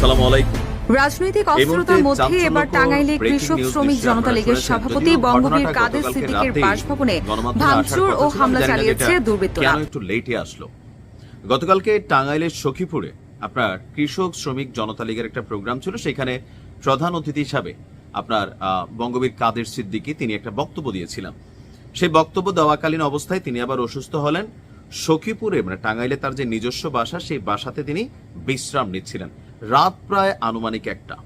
সালাম আলাইকুম। রাজনৈতিক অস্থিরতার মধ্যে এবার টাঙ্গাইলে কৃষক শ্রমিক জনতা লীগের সভাপতি বঙ্গবীর কাদের সিদ্দিকের বাসভবনে ভাঙচুর ও হামলা চালিয়েছে দুর্বৃত্তরা। একটু লেটে আসলো? গতকালকে টাঙ্গাইলের সখীপুরে আপনার কৃষক শ্রমিক জনতা লীগের একটা প্রোগ্রাম ছিল। সেখানে প্রধান অতিথি হিসাবে আপনার বঙ্গবীর কাদের সিদ্দিকী তিনি একটা বক্তব্য দিয়েছিলেন। সেই বক্তব্য দেওয়াকালীন অবস্থায় তিনি আবার অসুস্থ হলেন। সখীপুরে মানে টাঙ্গাইলে তার যে নিজস্ব বাসা সেই বাসাতে তিনি বিশ্রাম নিচ্ছিলেন। রাত প্রায় আনুমানিক একটা।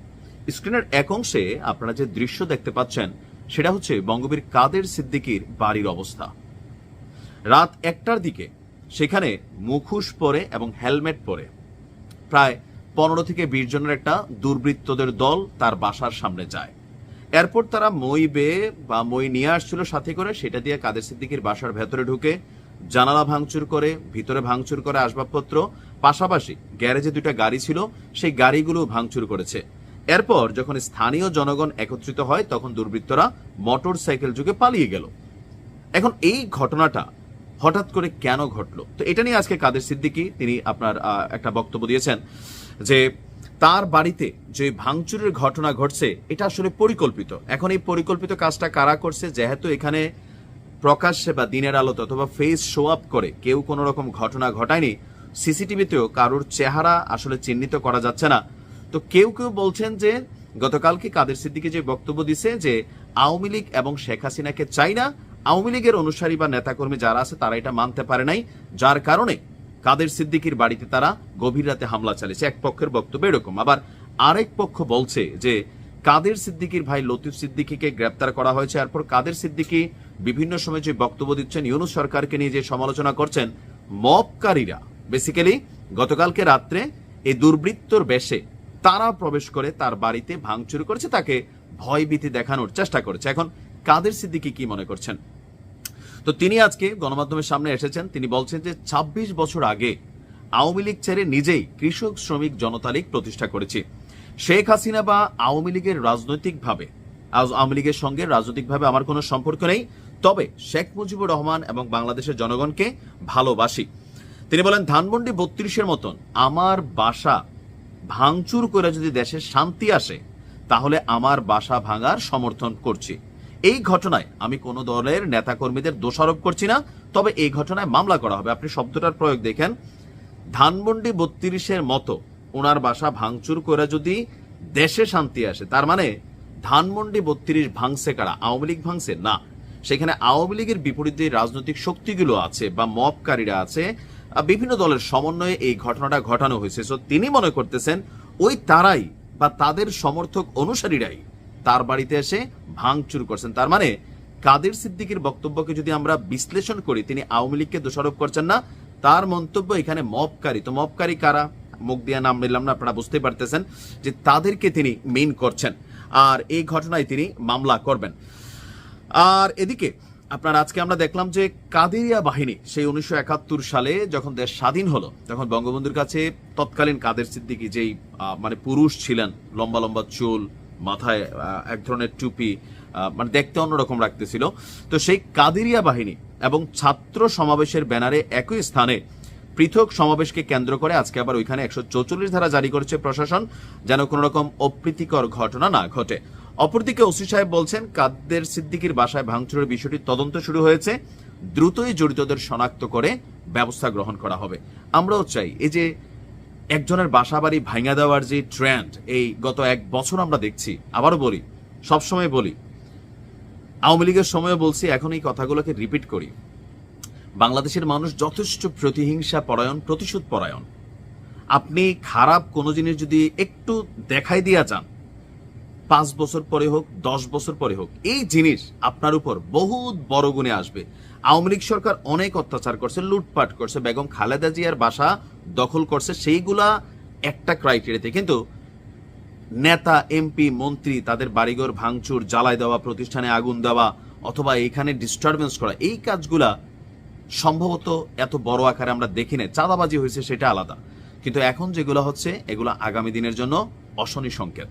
স্ক্রিনের এক অংশে আপনারা যে দৃশ্য দেখতে পাচ্ছেন, সেটা হচ্ছে বঙ্গবীর কাদের সিদ্দিকীর বাড়ির অবস্থা। রাত একটার দিকে, সেখানে মুখোশ পরে এবং হেলমেট পরে। প্রায় পনেরো থেকে বিশ জনের একটা দুর্বৃত্তদের দল তার বাসার সামনে যায়। এরপর তারা মই বেয়ে বা মই নিয়ে আসছিল সাথে করে, সেটা দিয়ে কাদের সিদ্দিকির বাসার ভেতরে ঢুকে জানালা ভাঙচুর করে, ভিতরে ভাঙচুর করে আসবাবপত্র পাশাপাশি গ্যারেজে দুটা গাড়ি ছিল, সেই গাড়িগুলো ভাঙচুর করেছে। এরপর যখন স্থানীয় জনগণ একত্রিত হয়, তখন দুর্বৃত্তরা মোটর সাইকেল যুগে পালিয়ে গেল। এখন এই ঘটনাটা হঠাৎ করে কেন ঘটলো? তো এটা নিয়ে আজকে কাদের সিদ্দিকী, তিনি আপনার একটা বক্তব্য দিয়েছেন যে তার বাড়িতে যে ভাঙচুরের ঘটনা ঘটছে, এটা আসলে পরিকল্পিত। এখন এই পরিকল্পিত কাজটা কারা করছে, যেহেতু এখানে প্রকাশ্যে বা দিনের আলোতে অথবা ফেস শো আপ করে কেউ কোনো রকম ঘটনা ঘটায়নি সিসিটিভিতেও কারোর চেহারা আসলে চিহ্নিত করা যাচ্ছে না। তো কেউ কেউ বলছেন যে, গতকালকে কাদের সিদ্দিকি যে বক্তব্য দিছে যে, আওয়ামী লীগ এবং শেখ হাসিনাকে চাই না, আওয়ামী লীগের অনুসারী বা নেতাকর্মী যারা আছে তারা এটা মানতে পারে নাই, যার কারণে কাদের সিদ্দিকির বাড়িতে তারা গভীর রাতে হামলা চালিয়েছে। এক পক্ষের বক্তব্য এরকম। আবার আরেক পক্ষ বলছে যে, কাদের সিদ্দিকির ভাই লতিফ সিদ্দিকিকে গ্রেপ্তার করা হয়েছে, এরপর কাদের সিদ্দিকি বিভিন্ন সময় যে বক্তব্য দিচ্ছেন, ইউনুস সরকারকে নিয়ে যে সমালোচনা করছেন মবকারীরা বেসিক্যালি গতকালকে রাত্রে এই দুর্বৃত্তর বেশে তারা প্রবেশ করে তার বাড়িতে ভাঙচুর করেছে, তাকে ভয়ভীতি দেখানোর চেষ্টা করেছে। এখন কাদের সিদ্দিকি কি মনে করছেন? তো তিনি আজকে গণমাধ্যমের সামনে এসেছেন, তিনি বলছেন যে ২৬ বছর আগে আওয়ামী লীগ ছেড়ে নিজেই কৃষক শ্রমিক জনতা লীগ প্রতিষ্ঠা করেছি। শেখ হাসিনা বা আওয়ামী লীগের রাজনৈতিকভাবে আওয়ামী লীগের সঙ্গে রাজনৈতিকভাবে আমার কোনো সম্পর্ক নেই, তবে শেখ মুজিবুর রহমান এবং বাংলাদেশের জনগণকে ভালোবাসি। তিনি বলেন, ধানমন্ডি বত্রিশের মতন আমার বাসা ভাঙচুর করে যদি দেশে শান্তি আসে, তাহলে আমার বাসা ভাঙার সমর্থন করছি। এই ঘটনায় আমি কোনো দলের নেতাকর্মীদের দোষারোপ করছি না, তবে এই ঘটনায় মামলা করা হবে। আপনি শব্দটার প্রয়োগ দেখেন, ধানমন্ডি বত্রিশের মতো ওনার বাসা ভাঙচুর করে যদি দেশে শান্তি আসে, তার মানে ধানমন্ডি বত্রিশ ভাঙছে কারা? আওয়ামী লীগ ভাঙছে? না। সেখানে আওয়ামী লীগের বিপরীতে রাজনৈতিক শক্তিগুলো আছে বা মপকারীরা আছে বিভিন্ন দলের সমন্বয়ে এই ঘটনাটা ঘটানো হয়েছে। সো তিনি মনে করতেছেন, ওই তারাই বা তাদের সমর্থক অনুসারীরাই তার বাড়িতে এসে ভাঙচুর করছেন। তার মানে কাদের সিদ্দিকির বক্তব্যকে যদি আমরা বিশ্লেষণ করি, তিনি আওয়ামী লীগকে দোষারোপ করছেন না, তার মন্তব্য এখানে মপকারী। তো মপকারী কারা? মুখ দিয়ে নাম নিলাম না, আপনারা বুঝতে পারতেছেন যে তাদেরকে তিনি মেইন করছেন। আর এই ঘটনায় তিনি মামলা করবেন। আর এদিকে আপনার, আজকে আমরা দেখলাম যে কাদেরিয়া বাহিনী সেই উনিশশো একাত্তর সালে যখন দেশ স্বাধীন হলো, তখন বঙ্গবন্ধুর কাছে তৎকালীন কাদের সিদ্দিকি যেই মানে পুরুষ ছিলেন, লম্বা লম্বা চুল, মাথায় এক ধরনের টুপি মানে দেখতে অন্যরকম রাখতেছিল তো সেই কাদেরিয়া বাহিনী এবং ছাত্র সমাবেশের ব্যানারে একই স্থানে পৃথক সমাবেশকে কেন্দ্র করে আজকে আবার ওইখানে একশো ধারা জারি করেছে প্রশাসন, যেন কোনো রকম অপ্রীতিকর ঘটনা না ঘটে। অপরদিকে ওসি সাহেব বলছেন, কাদের সিদ্দিকির বাসায় ভাঙচুরের বিষয়টি তদন্ত শুরু হয়েছে, দ্রুতই জড়িতদের শনাক্ত করে ব্যবস্থা গ্রহণ করা হবে। আমরাও চাই এই যে একজনের বাসা বাড়ি ভাঙা দেওয়ার যে ট্রেন্ড এই গত এক বছর আমরা দেখছি, আবারও বলি, সবসময় বলি, আওয়ামী লীগের সময় বলছি, এখন এই কথাগুলোকে রিপিট করি। বাংলাদেশের মানুষ যথেষ্ট প্রতিহিংসা পরায়ণ, প্রতিশোধ পরায়ণ। আপনি খারাপ কোনো জিনিস যদি একটু দেখাই দিয়া যান পাঁচ বছর পরে হোক, দশ বছর পরে হোক, এই জিনিস আপনার উপর বহুত বড় গুণে আসবে। আওয়ামী লীগ সরকার অনেক অত্যাচার করছে, লুটপাট করছে, বেগম খালেদা জিয়ার বাসা দখল করছে, সেইগুলা একটা ক্রাইটেরিয়াতে কিন্তু নেতা এমপি মন্ত্রী, তাদের বাড়িঘর ভাঙচুর, জ্বালায় দেওয়া, প্রতিষ্ঠানে আগুন দেওয়া, অথবা এখানে ডিস্টারবেন্স করা, এই কাজগুলা সম্ভবত এত বড় আকারে আমরা দেখি না চাঁদাবাজি হয়েছে সেটা আলাদা। কিন্তু এখন যেগুলো হচ্ছে, এগুলো আগামী দিনের জন্য অশনি সংকেত।